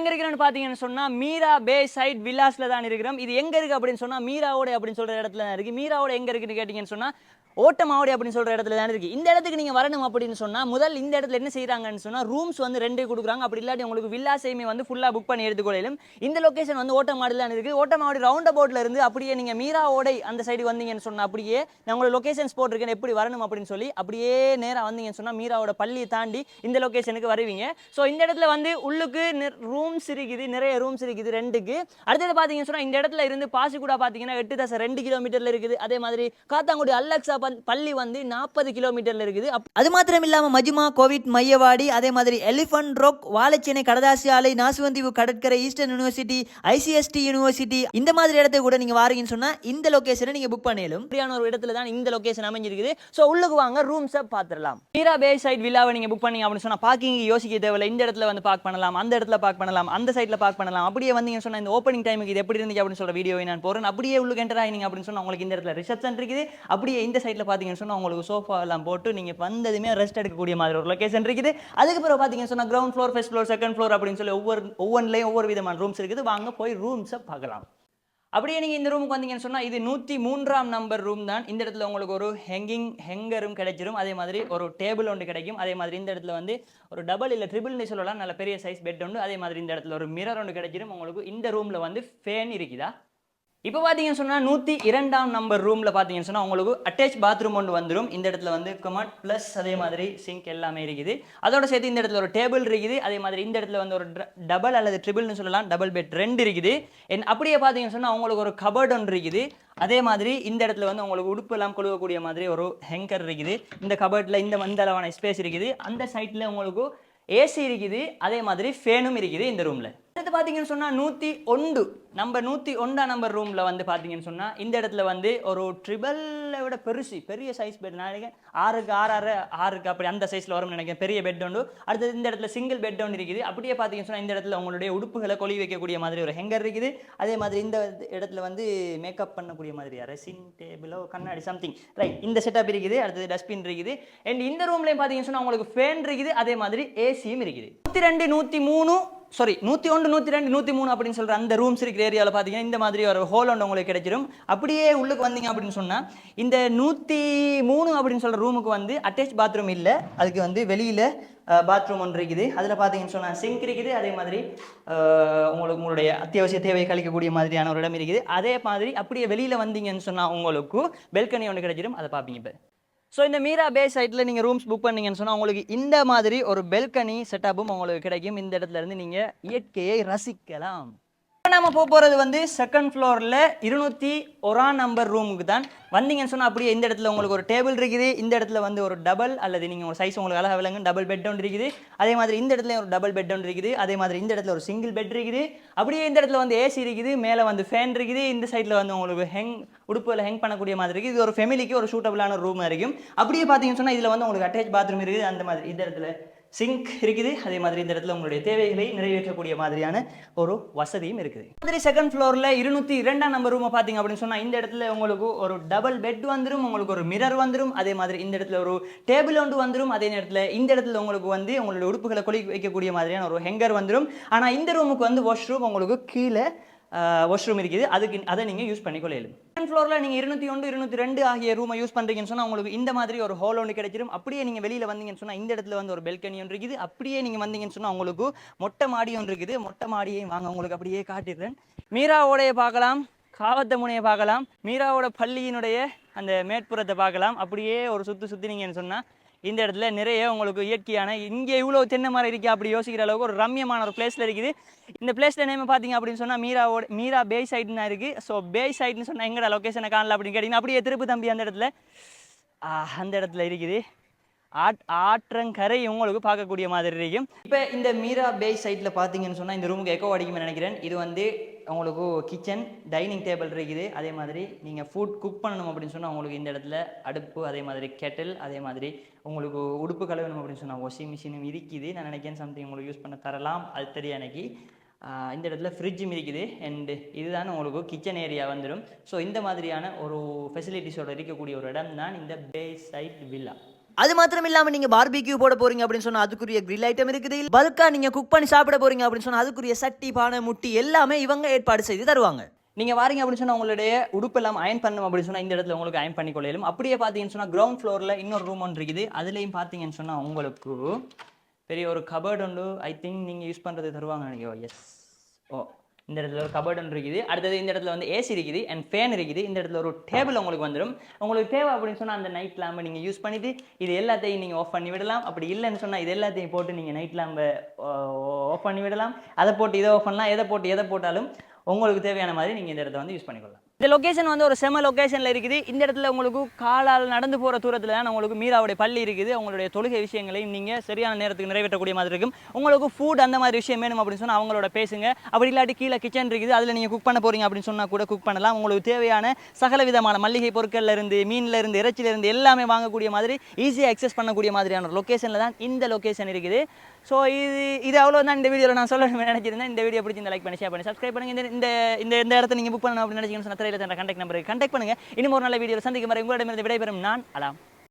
எங்க இருக்கிறோம்னு பாத்தீங்கன்னு சொன்னா மீரா பே சைட் வில்லாஸ்ல தான் இருக்கிறோம். இது எங்க இருக்கு அப்படின்னு சொன்னா மீராவோட அப்படின்னு சொல்ற இடத்துல தான் இருக்கு. மீராவோட எங்க இருக்குன்னு கேட்டீங்கன்னு சொன்னா ஓட்டமாவடி அப்படின்னு சொல்கிற இடத்துல தான் இருக்கு. இந்த இடத்துக்கு நீங்கள் வரணும் அப்படின்னு சொன்னால் முதல் இந்த இடத்துல என்ன செய்கிறாங்கன்னு சொன்னால் ரூம்ஸ் வந்து ரெண்டு கொடுக்குறாங்க. அப்படி இல்லாட்டி உங்களுக்கு வில்லாசையுமே வந்து ஃபுல்லாக புக் பண்ணி எடுத்துக்கொள்ளும் இந்த லொக்கேஷன் வந்து ஓட்டமாடில தான் இருக்குது ஓட்டமாவடி ரவுண்ட் அபவுட்டில் இருந்து அப்படியே நீங்கள் மீரா ஓடை அந்த சைடு வந்தீங்கன்னு சொன்னால் அப்படியே நான் உங்களோட லொக்கேஷன்ஸ் போட்டிருக்கேன் எப்படி வரணும் அப்படின்னு சொல்லி அப்படியே நேராக வந்தீங்கன்னு சொன்னால் மீராவோட பள்ளியை தாண்டி இந்த லொக்கேஷனுக்கு வருவீங்க. ஸோ இந்த இடத்துல வந்து உள்ளுக்கு ரூம்ஸ் இருக்குது நிறைய ரூம்ஸ் இருக்குது ரெண்டுக்கு. அடுத்தது பார்த்தீங்கன்னு சொன்னால் இந்த இடத்துல இருந்து பாசிக்குடா பார்த்தீங்கன்னா எட்டு தசை ரெண்டு கிலோமீட்டரில் இருக்குது. அதே மாதிரி காத்தாங்குடி அல்லக்ஸா பள்ளி வந்து நாற்பது கிலோமீட்டர்ல இருக்குது. அது மாத்திரம் இல்லாம மஜ்மா கோவிட் மையவாடி அதே மாதிரி எலிஃபண்ட் ரோக் வாழைச்சேனை கடதாசி ஆலை நாசுவந்தீவு கடற்கரை ஈஸ்டர்ன் யூனிவர்சிட்டி ஐசிஎஸ்டி யூனிவர்சிட்டி இந்த மாதிரி இடத்துக்கு கூட நீங்க வாரீங்கன்னு சொன்னா இந்த லொகேஷனை நீங்க புக் பண்ணிடலும். அப்படியான ஒரு இடத்துல தான் இந்த லொகேஷன் அமைஞ்சிருக்குது. ஸோ உள்ளுக்கு வாங்க ரூம்ஸை பார்த்துடலாம் மீரா பே சைட் வில்லாவை நீங்கள் புக் பண்ணீங்க அப்படின்னு சொன்னால் பார்க்கிங் யோசிக்க தேவையில்ல. இந்த இடத்துல வந்து பார்க் பண்ணலாம் அந்த இடத்துல பார்க் பண்ணலாம் அந்த சைட்டில் பார்க் பண்ணலாம். அப்படியே வந்தீங்கன்னு சொன்னால் இந்த ஓப்பனிங் டைமுக்கு இது எப்படி இருந்துச்சு அப்படின்னு சொல்ற வீடியோவை நான் போகிறேன் அப்படியே உள்ளுக்கு என்டர் ஆகிங்க அப்படின்னு சொன்னால் உங்களுக்கு இந்த இடத்துல ரிசப்ஷன் இருக்குது. அப்படியே இந்த சைடில் பார்த்தீங்கன்னு சொன்னால் உங்களுக்கு சோஃபா எல்லாம் போட்டு நீங்கள் வந்ததுமே ரெஸ்ட் எடுக்கக்கூடிய மாதிரி ஒரு லொகேஷன் இருக்குது. அதுக்கு பிறகு பார்த்தீங்கன்னு சொன்னால் ground floor first floor second floor அப்படின்னு சொல்லி ஒவ்வொரு ஒவ்வொன்றிலையும் ஒவ்வொரு விதமான ரூம்ஸ் இருக்குது. வாங்க போய் ரூம்ஸை பார்க்கலாம். அப்படியே நீங்கள் இந்த ரூமுக்கு வந்தீங்கன்னு சொன்னால் இது நூற்றி மூன்றாம் நம்பர் ரூம் தான். இந்த இடத்துல உங்களுக்கு ஒரு ஹெங்கிங் ஹெங்கரும் கிடைச்சிரும். அதே மாதிரி ஒரு டேபிள் ஒன்று கிடைக்கும். அதே மாதிரி இந்த இடத்துல வந்து ஒரு டபுள் இல்லை ட்ரிபிள்னு சொல்லலாம். நல்ல பெரிய சைஸ் பெட் ஒன்று. அதே மாதிரி இந்த இடத்துல ஒரு மிரர் ஒன்று கிடைச்சிரும். உங்களுக்கு இந்த ரூமில் வந்து ஃபேன் இருக்குதா? இப்போ பார்த்தீங்கன்னு சொன்னால் நூற்றி இரண்டாம் நம்பர் ரூமில் பார்த்தீங்கன்னு சொன்னால் உங்களுக்கு அட்டாச் பாத்ரூம் ஒன்று வந்துடும் இந்த இடத்துல வந்து கமாட் ப்ளஸ் அதே மாதிரி சிங்க் எல்லாமே இருக்குது. அதோட சேர்த்து இந்த இடத்துல ஒரு டேபிள் இருக்குது. அதே மாதிரி இந்த இடத்துல வந்து ஒரு டபுள் அல்லது ட்ரிபிள்னு சொல்லலாம். டபுள் பெட் ரெண்டு இருக்குது. என் அப்படியே பார்த்தீங்கன்னு சொன்னால் உங்களுக்கு ஒரு கபர்ட் ஒன்று இருக்குது. அதே மாதிரி இந்த இடத்துல வந்து உங்களுக்கு உடுப்பு எல்லாம் கொழுவக்கூடிய மாதிரி ஒரு ஹெங்கர் இருக்குது. இந்த கபர்ட்டில் இந்த மந்த அளவான ஸ்பேஸ் இருக்குது. அந்த சைட்டில் உங்களுக்கு ஏசி இருக்குது. அதே மாதிரி ஃபேனும் இருக்குது இந்த ரூமில் அடுத்து பார்த்தீங்கன்னு சொன்னால் நூற்றி ஒன்று. நம்பர் நூற்றி ஒன்றா நம்பர் ரூமில் வந்து பார்த்தீங்கன்னு சொன்னால் இந்த இடத்துல வந்து ஒரு ட்ரிபிளை விட பெருசு பெரிய சைஸ் பெட் நான் நினைக்கிறேன். ஆறுக்கு ஆறு ஆறு ஆறுக்கு அப்படி அந்த சைஸில் வரும்னு நினைக்கிறேன். பெரிய பெட் உண்டு. அடுத்தது இந்த இடத்துல சிங்கிள் பெட் ஒன்று இருக்குது. அப்படியே பார்த்தீங்கன்னு சொன்னால் இந்த இடத்துல உங்களுடைய உடுப்புகளை கொலி வைக்கக்கூடிய மாதிரி ஒரு ஹெங்கர் இருக்குது. அதே மாதிரி இந்த இடத்துல வந்து மேக்கப் பண்ணக்கூடிய மாதிரி ரெசின் டேபிளோ கண்ணாடி சம்திங் ரைட் இந்த செட்டப் இருக்குது. அடுத்தது டஸ்ட்பின் இருக்குது. அண்ட் இந்த ரூம்லையும் பார்த்தீங்கன்னு சொன்னால் உங்களுக்கு ஃபேன் இருக்குது. அதே மாதிரி ஏசியும் இருக்குது. நூற்றி ரெண்டு நூற்றி மூணு சாரி நூற்றி ஒன்று நூற்றி ரெண்டு நூற்றி மூணு அப்படின்னு சொல்கிற அந்த ரூம்ஸ் இருக்கிற ஏரியாவில் பார்த்தீங்கன்னா இந்த மாதிரி ஒரு ஹோல் ஒன்று உங்களுக்கு கிடைச்சிடும் அப்படியே உள்ளுக்கு வந்தீங்க அப்படின்னு சொன்னால் இந்த நூற்றி மூணு அப்படின்னு சொல்கிற ரூமுக்கு வந்து அட்டாச் பாத்ரூம் இல்லை. அதுக்கு வந்து வெளியில் பாத்ரூம் ஒன்று இருக்குது. அதில் பார்த்தீங்கன்னு சொன்னால் சிங்க் இருக்குது. அதே மாதிரி உங்களுக்கு உங்களுடைய அத்தியாவசிய தேவை கழிக்கக்கூடிய மாதிரியான ஒரு இடம் இருக்குது. அதே மாதிரி அப்படியே வெளியில் வந்தீங்கன்னு சொன்னால் உங்களுக்கு பெல்கனி ஒன்று கிடைச்சிடும் அதை பார்ப்பீங்க இப்போ. ஸோ இந்த மீரா பே சைட்டில் நீங்கள் ரூம்ஸ் புக் பண்ணீங்கன்னு சொன்னால் உங்களுக்கு இந்த மாதிரி ஒரு பெல்கனி செட்டப்பும் உங்களுக்கு கிடைக்கும். இந்த இடத்துல இருந்து நீங்கள் இயற்கையை ரசிக்கலாம். இப்போ நம்ம போக போகிறது வந்து செகண்ட் ஃப்ளோரில் இருநூற்றி ஒரா நம்பர் ரூமுக்கு தான். வந்தீங்கன்னு சொன்னால் அப்படியே இந்த இடத்துல உங்களுக்கு ஒரு டேபிள் இருக்குது. இந்த இடத்துல வந்து ஒரு டபுள் அல்லது நீங்கள் ஒரு சைஸ் உங்களுக்கு அழகாக விளங்கு டபுள் பெட் ஒன்று இருக்குது. அதே மாதிரி இந்த இடத்துல ஒரு டபுள் பெட் ஒன்று இருக்குது. அதே மாதிரி இந்த இடத்துல ஒரு சிங்கிள் பெட் இருக்குது. அப்படியே இந்த இடத்துல வந்து ஏசி இருக்குது. மேலே வந்து ஃபேன் இருக்குது. இந்த சைடில் வந்து உங்களுக்கு ஹெங் உடுப்பில் ஹெங் பண்ணக்கூடிய மாதிரி இருக்குது. இது ஒரு ஃபெமிலிக்கு ஒரு சூட்டபிளான ரூம் இருக்கும். அப்படியே பார்த்தீங்கன்னு சொன்னால் இதில் வந்து உங்களுக்கு அட்டாச் பாத்ரூம் இருக்குது. அந்த மாதிரி இந்த இடத்துல சிங்க் இருக்குது. அதே மாதிரி இந்த இடத்துல உங்களுடைய தேவைகளை நிறைவேற்றக்கூடிய மாதிரியான ஒரு வசதியும் இருக்குது. மாதிரி செகண்ட் ஃப்ளோரில் இருநூத்தி இரண்டாம் நம்பர் ரூமை பார்த்தீங்க அப்படின்னு சொன்னால் இந்த இடத்துல உங்களுக்கு ஒரு டபுள் பெட் வந்துடும் உங்களுக்கு ஒரு மிரர் வந்துடும் அதே மாதிரி இந்த இடத்துல ஒரு டேபிள் ஒன்று வந்துடும் அதே நேரத்தில் இந்த இடத்துல உங்களுக்கு வந்து உங்களுடைய உடுப்புகளை கொலி வைக்கக்கூடிய மாதிரியான ஒரு ஹெங்கர் வந்துடும் ஆனால் இந்த ரூமுக்கு வந்து வாஷ்ரூம் உங்களுக்கு கீழே வாஷ்ரூம் இருக்குது. அதுக்கு அதை நீங்கள் யூஸ் பண்ணிக்கொள்ளலும் செகண்ட் ஃப்ளோரில் நீங்கள் இருநூத்தி ஒன்று இருநூத்தி ரெண்டு ஆகிய ரூமை யூஸ் பண்ணுறீங்கன்னு சொன்னால் உங்களுக்கு இந்த மாதிரி ஒரு ஹோல் ஒன்று கிடைச்சிடும் அப்படியே நீங்கள் வெளியில் வந்தீங்கன்னு சொன்னால் இந்த இடத்துல வந்து ஒரு பெல்கனி ஒன்று இருக்குது. அப்படியே நீங்கள் வந்தீங்கன்னு சொன்னால் உங்களுக்கு மொட்டை மாடி ஒன்று இருக்குது. மொட்டை மாடியையும் வாங்க உங்களுக்கு அப்படியே காட்டிடுறேன். மீராவோடைய பார்க்கலாம். காவத்த முனையை பார்க்கலாம். மீராவோட பள்ளியினுடைய அந்த மேற்புறத்தை பார்க்கலாம். அப்படியே ஒரு சுற்றி சுற்றினீங்கன்னு சொன்னால் இந்த இடத்துல நிறைய உங்களுக்கு இயற்கையான இங்கே இவ்வளோ தென்னை மரம் இருக்கா அப்படி யோசிக்கிற அளவுக்கு ஒரு ரம்யமான ஒரு பிளேஸில் இருக்குது. இந்த பிளேஸில் நேம் பார்த்தீங்க அப்படின்னு சொன்னால் மீராவோட மீரா பே சைடுனா இருக்குது ஸோ பே சைடுன்னு சொன்னால் எங்கடா லொக்கேஷனை காணல அப்படின்னு கேட்டிங்கன்னா அப்படியே திருப்பு தம்பி அந்த இடத்துல அந்த இடத்துல இருக்குது. ஆட் ஆற்றங்கரை உங்களுக்கு பார்க்கக்கூடிய மாதிரி இருக்கும். இப்போ இந்த மீரா பே சைட்டில் பார்த்தீங்கன்னு சொன்னால் இந்த ரூமுக்கு எக்கோ அடிக்கும்னு நினைக்கிறேன். இது வந்து உங்களுக்கு கிச்சன் டைனிங் டேபிள் இருக்குது. அதே மாதிரி நீங்கள் ஃபுட் குக் பண்ணணும் அப்படின்னு சொன்னால் உங்களுக்கு இந்த இடத்துல அடுப்பு அதே மாதிரி கெட்டில் அதே மாதிரி உங்களுக்கு உடுப்பு கழுவணும் அப்படின்னு சொன்னால் வாஷிங் மிஷினும் இருக்குது. நான் நினைக்கிறேன் சம்திங் உங்களுக்கு யூஸ் பண்ண தரலாம். அது தெரியும் எனக்கு. இந்த இடத்துல ஃப்ரிட்ஜும் இருக்குது. அண்டு இதுதான் உங்களுக்கு கிச்சன் ஏரியா வந்துடும் ஸோ இந்த மாதிரியான ஒரு ஃபெசிலிட்டிஸோட இருக்கக்கூடிய ஒரு இடம் தான் இந்த பே சைட் வில்லா அது மாத்திரம் இல்லாம நீங்க பார்பிக்யூ போட போறீங்க அப்படின்னு சொன்னா அதுக்குரிய கிரில் ஐட்டம் இருக்குது பல்கா நீங்க குக் பண்ணி சாப்பிட போறீங்க அப்படின்னு சொன்னா அதுக்குரிய சட்டி பானை முட்டி எல்லாமே இவங்க ஏற்பாடு செய்து தருவாங்க. நீங்க வாரீங்க அப்படின்னு சொன்னா உங்களுடைய உடுப்பு எல்லாம் அயன் பண்ணணும் அப்படின்னு சொன்னா இந்த இடத்துல உங்களுக்கு அயன் பண்ணி கொள்ளையிலும். அப்படியே பார்த்தீங்கன்னு சொன்னா கிரவுண்ட் ஃப்ளோரில் இன்னொரு ரூம் ஒன்று இருக்குது. அதுலயும் பார்த்தீங்கன்னு சொன்னா உங்களுக்கு பெரிய ஒரு கபர்ட் ஒன்று ஐ திங்க் நீங்க யூஸ் பண்றது தருவாங்க நினைக்கிறோம் எஸ் ஓ. இந்த இடத்துல ஒரு கபர்ட் ஒன்று இருக்குது. அடுத்தது இந்த இடத்துல வந்து ஏசி இருக்குது அண்ட் ஃபேன் இருக்குது. இந்த இடத்துல ஒரு டேபிள் உங்களுக்கு வந்துடும் உங்களுக்கு தேவை அப்படின்னு சொன்னால் அந்த நைட் லேம்பை நீங்கள் யூஸ் பண்ணிவிட்டு இது எல்லாத்தையும் நீங்கள் ஆஃப் பண்ணி விடலாம். அப்படி இல்லைன்னு சொன்னால் இது எல்லாத்தையும் போட்டு நீங்கள் நைட் லேம்பை ஆஃப் பண்ணி விடலாம். அதை போட்டு இதை ஆஃப் பண்ணலாம். எதை போட்டு எதை போட்டாலும் உங்களுக்கு தேவையான மாதிரி நீங்கள் இந்த இடத்த வந்து யூஸ் பண்ணிக்கொள்ளலாம். இந்த லொக்கேஷன் வந்து ஒரு செம லொக்கேஷனில் இருக்குது. இந்த இடத்துல உங்களுக்கு காலால் நடந்து போகிற தூரத்தில் தான் உங்களுக்கு மீராவுடைய பள்ளி இருக்குது. உங்களுடைய தொழுகை விஷயங்களையும் நீங்கள் சரியான நேரத்துக்கு நிறைவேற்றக்கூடிய மாதிரி இருக்கும். உங்களுக்கு ஃபுட் அந்த மாதிரி விஷயம் வேணும் அப்படின்னு சொன்னால் அவங்களோட பேசுங்க. அப்படி இல்லாட்டி கீழே கிச்சன் இருக்குது. அதில் நீங்கள் குக் பண்ண போகிறீங்க அப்படின்னு சொன்னால் கூட குக் பண்ணலாம். உங்களுக்கு தேவையான சகல விதமான மளிகை பொருட்களில் இருந்து மீனில் இருந்து இறைச்சிலிருந்து எல்லாமே வாங்கக்கூடிய மாதிரி ஈஸியாக அக்சஸ் பண்ணக்கூடிய மாதிரியான ஒரு தான் இந்த லொக்கேஷன் இருக்குது. ஸோ இது இது அவ்வளோ தான் இந்த வீடியோவில் நான் சொல்லணும்னு நினச்சிருந்தேன் இந்த வீடியோ பிடிச்சி இந்த லைக் பண்ணி ஷேர் பண்ணி சப்ஸ்கிரைப் பண்ணுங்கள் இந்த இந்த இந்த இடத்த நீங்கள் புக் பண்ணணும் அப்படின்னு நினச்சிங்கன்னு சொன்னால் திரையில கண்டெக்ட் நம்பருக்கு கண்டெக்ட் பண்ணுங்க. இன்னும் ஒரு நல்ல வீடியோவில் சந்திக்கும் வரை உங்களிடமிருந்து விடைபெறும் நான் அலாம்.